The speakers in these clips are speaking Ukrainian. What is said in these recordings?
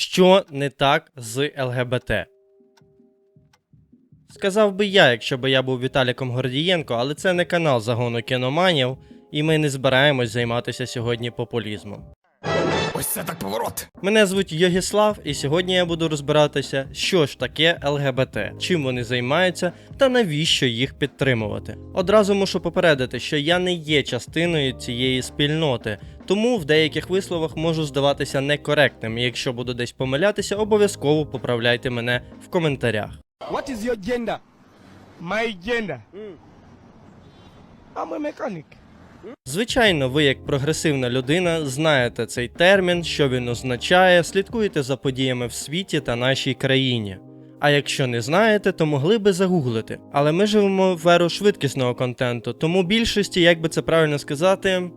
Що не так з ЛГБТ? Сказав би я, якщо би я був Віталіком Гордієнко, але це не канал загону кіноманів, і ми не збираємось займатися сьогодні популізмом. Ось це так поворот. Мене звуть Йогіслав, і сьогодні я буду розбиратися, що ж таке ЛГБТ, чим вони займаються та навіщо їх підтримувати. Одразу мушу попередити, що я не є частиною цієї спільноти, тому в деяких висловах можу здаватися некоректним. І якщо буду десь помилятися, обов'язково поправляйте мене в коментарях. What is your gender? My gender. I'm a mechanic. Звичайно, ви, як прогресивна людина, знаєте цей термін, що він означає, слідкуєте за подіями в світі та нашій країні. А якщо не знаєте, то могли би загуглити. Але ми живемо в еру швидкісного контенту, тому більшості, як би це правильно сказати,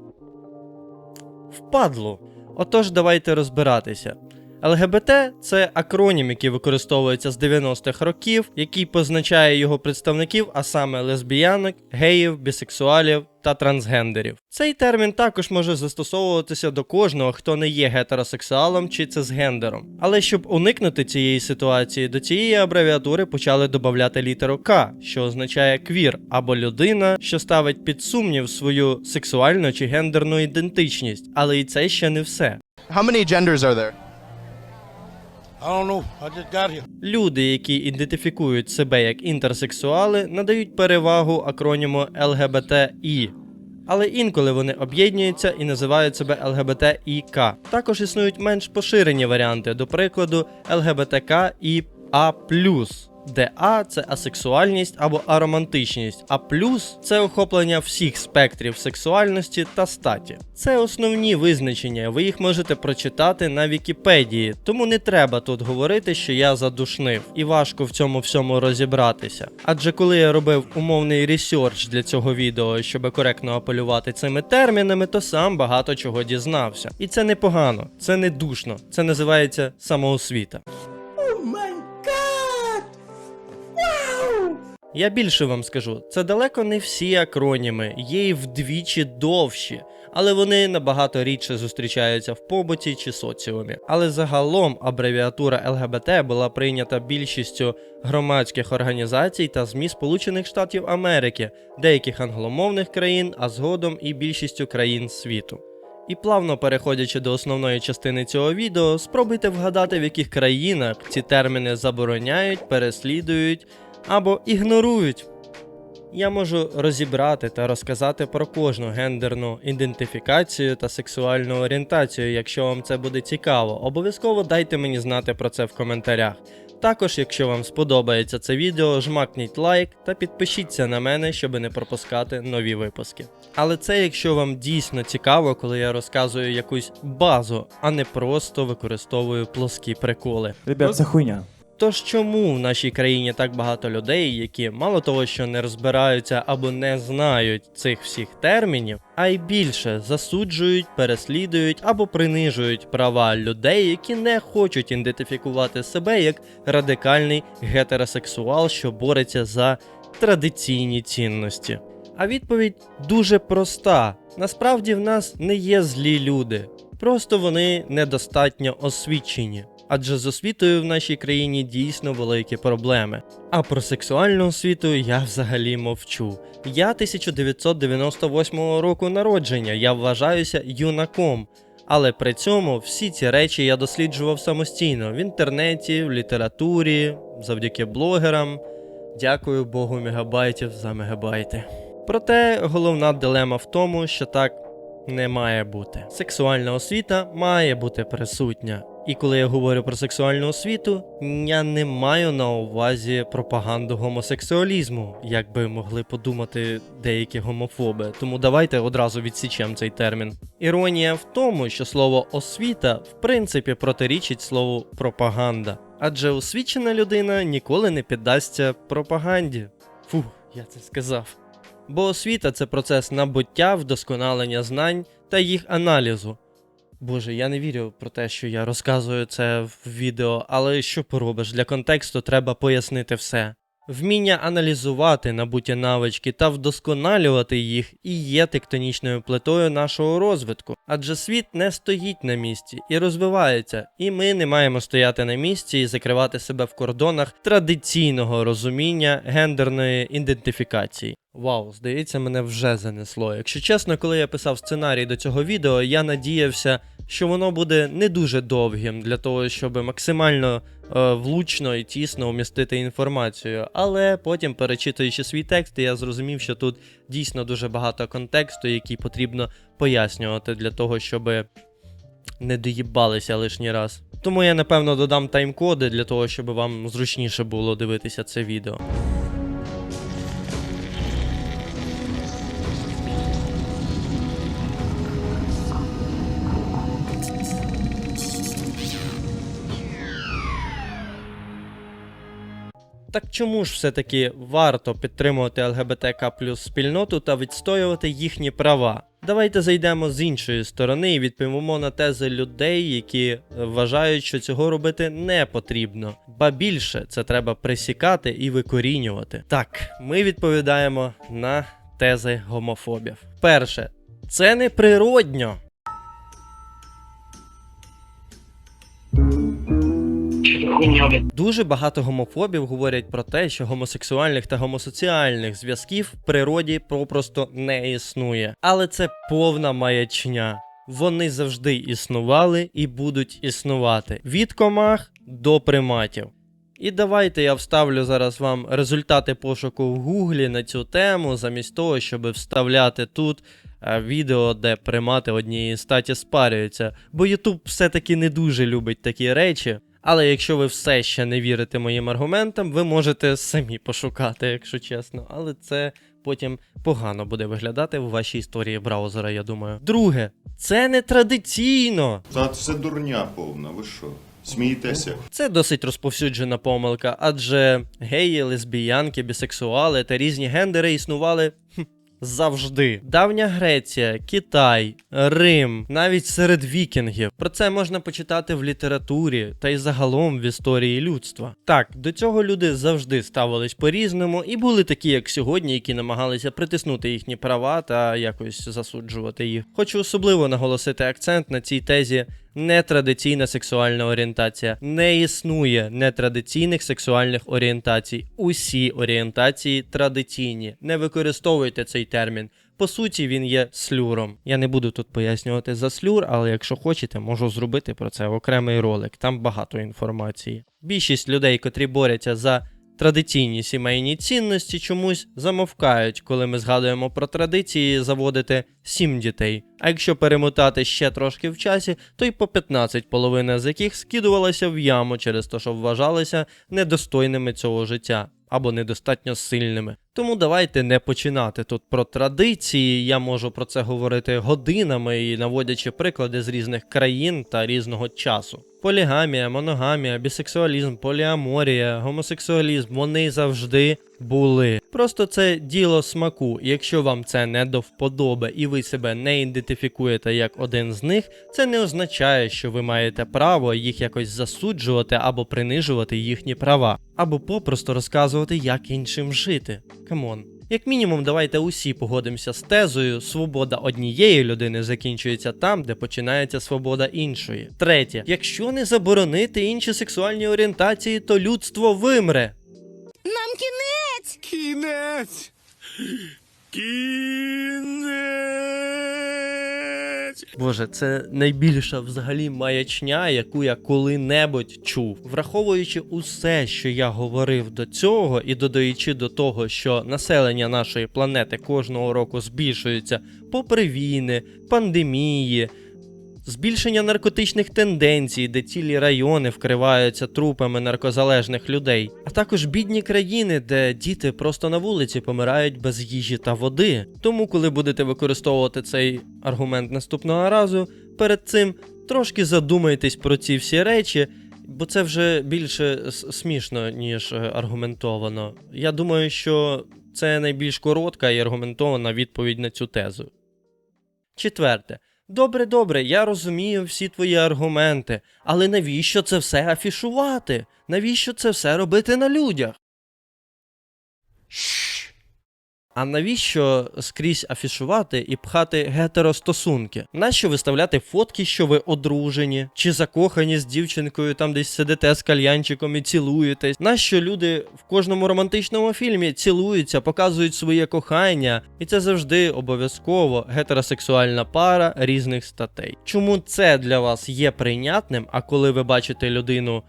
впадло. Отож, давайте розбиратися. ЛГБТ це акронім, який використовується з 90-х років, який позначає його представників, а саме лесбіянок, геїв, бісексуалів та трансгендерів. Цей термін також може застосовуватися до кожного, хто не є гетеросексуалом чи цисгендером. Але щоб уникнути цієї ситуації, до цієї абревіатури почали додавати літеру К, що означає квір, або людина, що ставить під сумнів свою сексуальну чи гендерну ідентичність. Але і це ще не все. How many genders are there? I. Люди, які ідентифікують себе як інтерсексуали, надають перевагу акроніму ЛГБТІ. Але інколи вони об'єднуються і називають себе ЛГБТІК. Також існують менш поширені варіанти, до прикладу, ЛГБТК і А де А це асексуальність або аромантичність, а плюс це охоплення всіх спектрів сексуальності та статі. Це основні визначення, ви їх можете прочитати на Вікіпедії, тому не треба тут говорити, що я задушнив, і важко в цьому всьому розібратися. Адже коли я робив умовний ресерч для цього відео, щоб коректно апелювати цими термінами, то сам багато чого дізнався. І це непогано, це не душно, це називається самоосвіта. Я більше вам скажу, це далеко не всі акроніми, є і вдвічі довші, але вони набагато рідше зустрічаються в побуті чи соціумі. Але загалом абревіатура ЛГБТ була прийнята більшістю громадських організацій та ЗМІ Сполучених Штатів Америки, деяких англомовних країн, а згодом і більшістю країн світу. І плавно переходячи до основної частини цього відео, спробуйте вгадати, в яких країнах ці терміни забороняють, переслідують або ігнорують. Я можу розібрати та розказати про кожну гендерну ідентифікацію та сексуальну орієнтацію, якщо вам це буде цікаво. Обов'язково дайте мені знати про це в коментарях. Також, якщо вам сподобається це відео, жмакніть лайк та підпишіться на мене, щоб не пропускати нові випуски. Але це якщо вам дійсно цікаво, коли я розказую якусь базу, а не просто використовую плоскі приколи. Ребят, це хуйня. Тож чому в нашій країні так багато людей, які мало того, що не розбираються або не знають цих всіх термінів, а й більше засуджують, переслідують або принижують права людей, які не хочуть ідентифікувати себе як радикальний гетеросексуал, що бореться за традиційні цінності? А відповідь дуже проста: насправді в нас не є злі люди, просто вони недостатньо освічені. Адже з освітою в нашій країні дійсно великі проблеми. А про сексуальну освіту я взагалі мовчу. Я 1998 року народження, я вважаюся юнаком. Але при цьому всі ці речі я досліджував самостійно в інтернеті, в літературі, завдяки блогерам. Дякую Богу мегабайтів за мегабайти. Проте головна дилема в тому, що так не має бути. Сексуальна освіта має бути присутня. І коли я говорю про сексуальну освіту, я не маю на увазі пропаганду гомосексуалізму, як би могли подумати деякі гомофоби. Тому давайте одразу відсічемо цей термін. Іронія в тому, що слово освіта в принципі протирічить слову пропаганда. Адже освічена людина ніколи не піддасться пропаганді. Фух, я це сказав. Бо освіта це процес набуття, вдосконалення знань та їх аналізу. Боже, я не вірю про те, що я розказую це в відео, але що поробиш, для контексту треба пояснити все. Вміння аналізувати набуті навички та вдосконалювати їх і є тектонічною плитою нашого розвитку, адже світ не стоїть на місці і розвивається, і ми не маємо стояти на місці і закривати себе в кордонах традиційного розуміння гендерної ідентифікації. Вау, здається, мене вже занесло. Якщо чесно, коли я писав сценарій до цього відео, я надіявся, що воно буде не дуже довгим для того, щоб максимально е, влучно і тісно умістити інформацію. Але потім, перечитуючи свій текст, я зрозумів, що тут дійсно дуже багато контексту, який потрібно пояснювати для того, щоб не доїбалися лишній раз. Тому я напевно додам тайм-коди для того, щоб вам зручніше було дивитися це відео. Так чому ж все-таки варто підтримувати ЛГБТК плюс спільноту та відстоювати їхні права? Давайте зайдемо з іншої сторони і відповімо на тези людей, які е, вважають, що цього робити не потрібно. Ба більше це треба присікати і викорінювати. Так, ми відповідаємо на тези гомофобів. Перше, це не природньо. Дуже багато гомофобів говорять про те, що гомосексуальних та гомосоціальних зв'язків в природі попросту не існує. Але це повна маячня. Вони завжди існували і будуть існувати від комах до приматів. І давайте я вставлю зараз вам результати пошуку в Гуглі на цю тему, замість того, щоб вставляти тут е, відео, де примати однієї статі спарюються. Бо Ютуб все-таки не дуже любить такі речі. Але якщо ви все ще не вірите моїм аргументам, ви можете самі пошукати, якщо чесно. Але це потім погано буде виглядати в вашій історії браузера, я думаю. Друге, це не традиційно. Та це дурня повна, ви що? Смієтеся? Це досить розповсюджена помилка, адже геї, лесбіянки, бісексуали та різні гендери існували. хм, Завжди давня Греція, Китай, Рим, навіть серед вікінгів. Про це можна почитати в літературі та й загалом в історії людства. Так, до цього люди завжди ставились по-різному, і були такі, як сьогодні, які намагалися притиснути їхні права та якось засуджувати їх. Хочу особливо наголосити акцент на цій тезі нетрадиційна сексуальна орієнтація. Не існує нетрадиційних сексуальних орієнтацій. Усі орієнтації традиційні. Не використовуйте цей термін. По суті, він є слюром. Я не буду тут пояснювати за слюр, але якщо хочете, можу зробити про це окремий ролик. Там багато інформації. Більшість людей, котрі борються за традиційні сімейні цінності, чомусь замовкають, коли ми згадуємо про традиції заводити сім дітей. А якщо перемотати ще трошки в часі, то й по 15, половина з яких скидувалася в яму через те, що вважалися недостойними цього життя або недостатньо сильними. Тому давайте не починати тут про традиції. Я можу про це говорити годинами і наводячи приклади з різних країн та різного часу. Полігамія, моногамія, бісексуалізм, поліаморія, гомосексуалізм вони завжди були. Просто це діло смаку. Якщо вам це не до вподоби і ви себе не ідентифікуєте як один з них, це не означає, що ви маєте право їх якось засуджувати або принижувати їхні права, або попросту розказувати, як іншим жити. Камон. Як мінімум, давайте усі погодимося з тезою, свобода однієї людини закінчується там, де починається свобода іншої. Третє, якщо не заборонити інші сексуальні орієнтації, то людство вимре. Нам кінець! Кінець! Кінець! Боже, це найбільша взагалі маячня, яку я коли-небудь чув. Враховуючи усе, що я говорив до цього, і додаючи до того, що населення нашої планети кожного року збільшується попри війни, пандемії. Збільшення наркотичних тенденцій, де цілі райони вкриваються трупами наркозалежних людей, а також бідні країни, де діти просто на вулиці помирають без їжі та води. Тому, коли будете використовувати цей аргумент наступного разу, перед цим трошки задумайтесь про ці всі речі, бо це вже більше смішно, ніж е, аргументовано. Я думаю, що це найбільш коротка і аргументована відповідь на цю тезу. Четверте. Добре, добре, я розумію всі твої аргументи, але навіщо це все афішувати? Навіщо це все робити на людях? А навіщо скрізь афішувати і пхати гетеростосунки? Нащо виставляти фотки, що ви одружені, чи закохані з дівчинкою, там десь сидите з кальянчиком і цілуєтесь? Нащо люди в кожному романтичному фільмі цілуються, показують своє кохання, і це завжди обов'язково гетеросексуальна пара різних статей. Чому це для вас є прийнятним? А коли ви бачите людину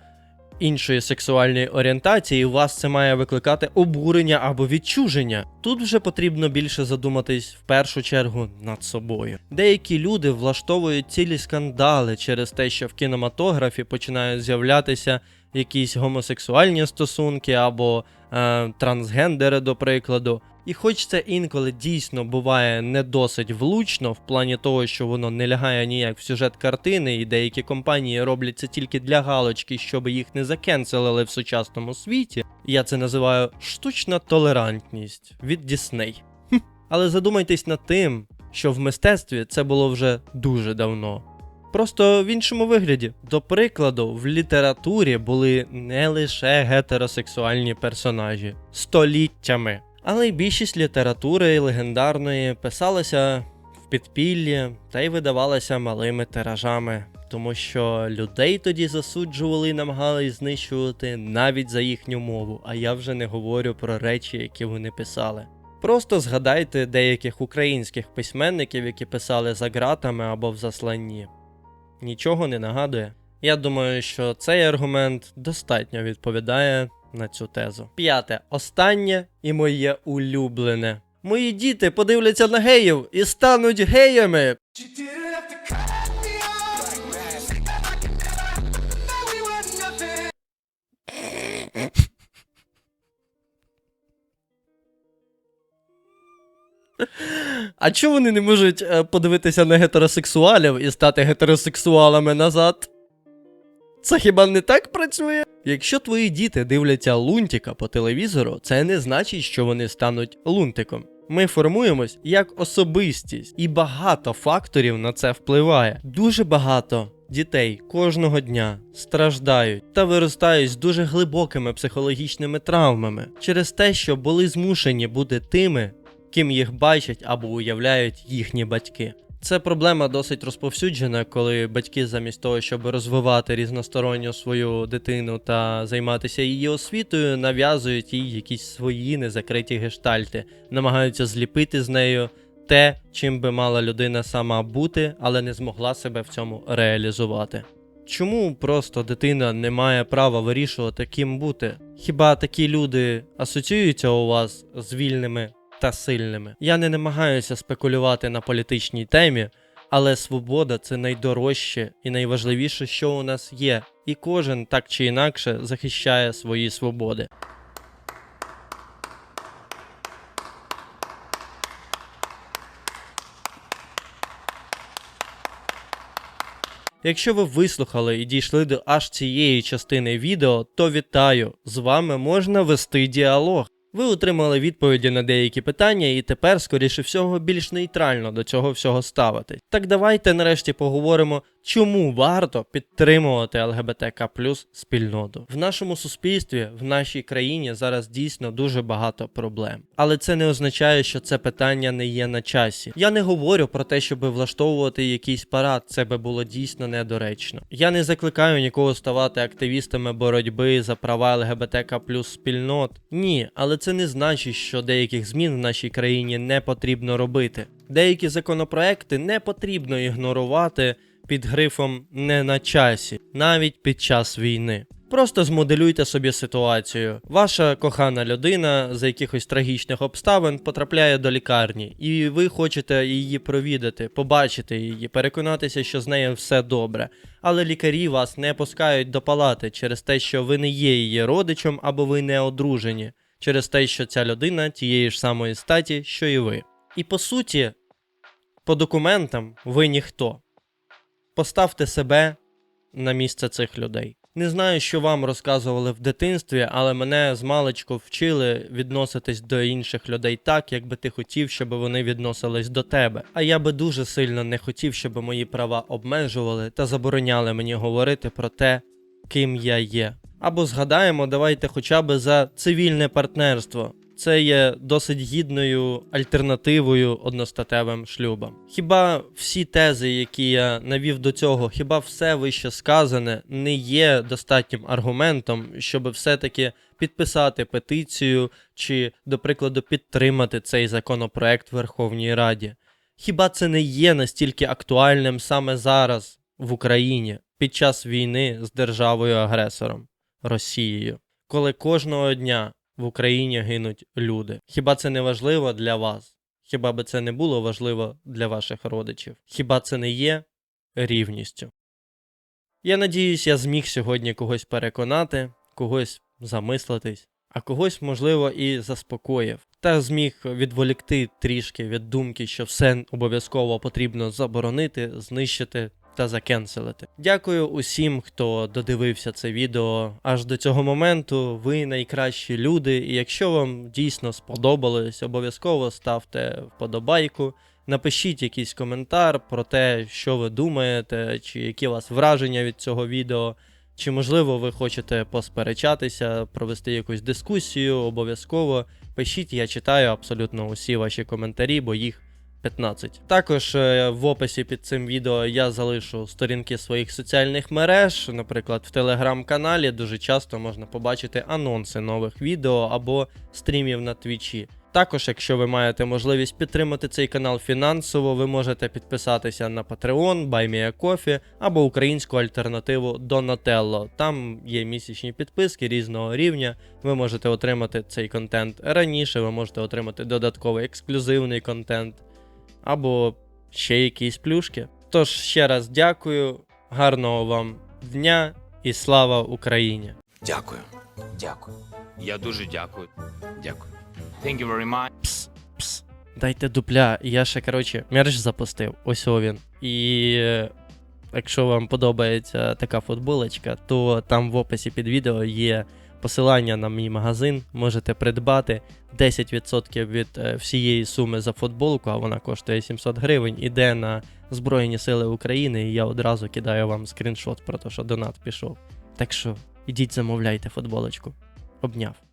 іншої сексуальної орієнтації, у вас це має викликати обурення або відчуження. Тут вже потрібно більше задуматись в першу чергу над собою. Деякі люди влаштовують цілі скандали через те, що в кінематографі починають з'являтися якісь гомосексуальні стосунки або е, трансгендери, до прикладу. І хоч це інколи дійсно буває не досить влучно, в плані того, що воно не лягає ніяк в сюжет картини, і деякі компанії роблять це тільки для галочки, щоб їх не закенселили в сучасному світі, я це називаю штучна толерантність від Дісней. Але задумайтесь над тим, що в мистецтві це було вже дуже давно. Просто в іншому вигляді. До прикладу, в літературі були не лише гетеросексуальні персонажі століттями, але й більшість літератури легендарної писалася в підпіллі та й видавалася малими тиражами, тому що людей тоді засуджували і намагались знищувати навіть за їхню мову, а я вже не говорю про речі, які вони писали. Просто згадайте деяких українських письменників, які писали за ґратами або в засланні. Нічого не нагадує. Я думаю, що цей аргумент достатньо відповідає на цю тезу. П'яте. Останнє і моє улюблене. Мої діти подивляться на геїв і стануть геями. А чому вони не можуть е, подивитися на гетеросексуалів і стати гетеросексуалами назад? Це хіба не так працює? Якщо твої діти дивляться лунтика по телевізору, це не значить, що вони стануть лунтиком. Ми формуємось як особистість, і багато факторів на це впливає. Дуже багато дітей кожного дня страждають та виростають з дуже глибокими психологічними травмами через те, що були змушені бути тими, ким їх бачать або уявляють їхні батьки. Це проблема досить розповсюджена, коли батьки замість того, щоб розвивати різносторонню свою дитину та займатися її освітою, нав'язують їй якісь свої незакриті гештальти, намагаються зліпити з нею те, чим би мала людина сама бути, але не змогла себе в цьому реалізувати. Чому просто дитина не має права вирішувати, ким бути? Хіба такі люди асоціюються у вас з вільними та сильними? Я не намагаюся спекулювати на політичній темі, але свобода це найдорожче і найважливіше, що у нас є, і кожен так чи інакше захищає свої свободи. Якщо ви вислухали і дійшли до аж цієї частини відео, то вітаю! З вами можна вести діалог. Ви отримали відповіді на деякі питання, і тепер, скоріше всього, більш нейтрально до цього всього ставити. Так давайте нарешті поговоримо, чому варто підтримувати ЛГБТК плюс спільноту. В нашому суспільстві, в нашій країні зараз дійсно дуже багато проблем. Але це не означає, що це питання не є на часі. Я не говорю про те, щоб влаштовувати якийсь парад, це би було дійсно недоречно. Я не закликаю нікого ставати активістами боротьби за права ЛГБТК плюс спільнот. Ні, але це не значить, що деяких змін в нашій країні не потрібно робити. Деякі законопроекти не потрібно ігнорувати під грифом не на часі, навіть під час війни. Просто змоделюйте собі ситуацію. Ваша кохана людина за якихось трагічних обставин потрапляє до лікарні, і ви хочете її провідати, побачити її, переконатися, що з нею все добре. Але лікарі вас не пускають до палати через те, що ви не є її родичем або ви не одружені, через те, що ця людина тієї ж самої статі, що і ви. І по суті, по документам ви ніхто. Поставте себе на місце цих людей. Не знаю, що вам розказували в дитинстві, але мене з маличку вчили відноситись до інших людей так, як би ти хотів, щоб вони відносились до тебе. А я би дуже сильно не хотів, щоб мої права обмежували та забороняли мені говорити про те, ким я є. Або згадаємо, давайте хоча б за цивільне партнерство. Це є досить гідною альтернативою одностатевим шлюбам. Хіба всі тези, які я навів до цього, хіба все вище сказане не є достатнім аргументом, щоб все-таки підписати петицію чи, до прикладу, підтримати цей законопроект Верховній Раді? Хіба це не є настільки актуальним саме зараз в Україні під час війни з державою-агресором Росією, коли кожного дня в Україні гинуть люди? Хіба це не важливо для вас? Хіба би це не було важливо для ваших родичів? Хіба це не є рівністю? Я надіюсь, я зміг сьогодні когось переконати, когось замислитись, а когось, можливо, і заспокоїв, та зміг відволікти трішки від думки, що все обов'язково потрібно заборонити, знищити та закенселити. Дякую усім, хто додивився це відео аж до цього моменту. Ви найкращі люди, і якщо вам дійсно сподобалось, обов'язково ставте вподобайку. Напишіть якийсь коментар про те, що ви думаєте, чи які у вас враження від цього відео. Чи можливо ви хочете посперечатися, провести якусь дискусію, обов'язково пишіть, я читаю абсолютно усі ваші коментарі, бо їх 15. Також е, в описі під цим відео я залишу сторінки своїх соціальних мереж. Наприклад, в телеграм-каналі дуже часто можна побачити анонси нових відео або стрімів на твічі. Також, якщо ви маєте можливість підтримати цей канал фінансово, ви можете підписатися на Patreon, BuyMeACoffee або українську альтернативу Donatello. Там є місячні підписки різного рівня. Ви можете отримати цей контент раніше, ви можете отримати додатковий ексклюзивний контент або ще якісь плюшки. Тож ще раз дякую, гарного вам дня і слава Україні! Дякую. Дякую. Я дуже дякую. Дякую. Thank you very much. Пс, пс. Дайте дупля. Я ще, коротше, мерч запустив. Ось о він. І е, якщо вам подобається така футболочка, то там в описі під відео є посилання на мій магазин. Можете придбати 10% від е, всієї суми за футболку, а вона коштує 700 гривень. Іде на Збройні Сили України, і я одразу кидаю вам скріншот про те, що донат пішов. Так що ідіть замовляйте футболочку. Обняв.